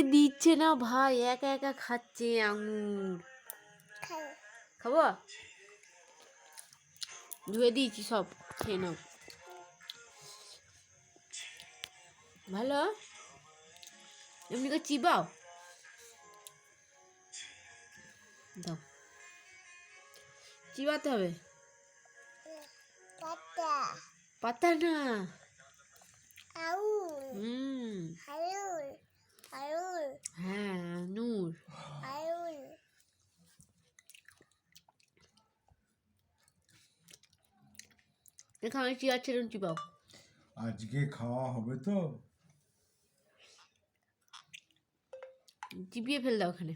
আমাকে দিচ্ছে না ভাই একা একা খাচ্ছে আঙুর। খাব? ধুয়ে দিয়েছি সব খেয়ে নাও। ভালো? এমনি করে চিবাও? দাও। চিবাতে হবে? পাতা। পাতা না। হুম। আমি চিয়াচ্ছি এরকম চিবাও আজকে খাওয়া হবে তো? চিবিয়ে ফেল দাও ওখানে।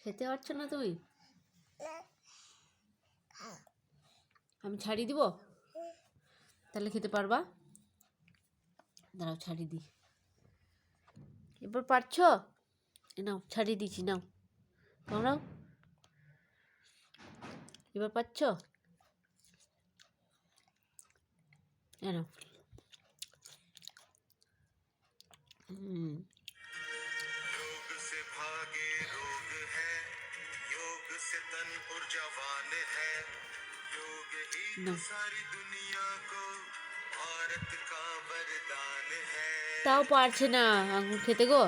খেতে পারছ না তুমি? আমি ছাড়িয়ে দিব? তাহলে খেতে পারবা? দাঁড়াও ছাড়িয়ে দিই এবার পারছো এ নাও ছাড়িয়ে দিয়েছি নাও নাও এবার পাচ্ছ এ নাও হুম योग से भागे रोग है योग से तन ऊर्जावान है योग ही तो No. सारी दुनिया को তাও পারছে না আঙুর খেতে গো।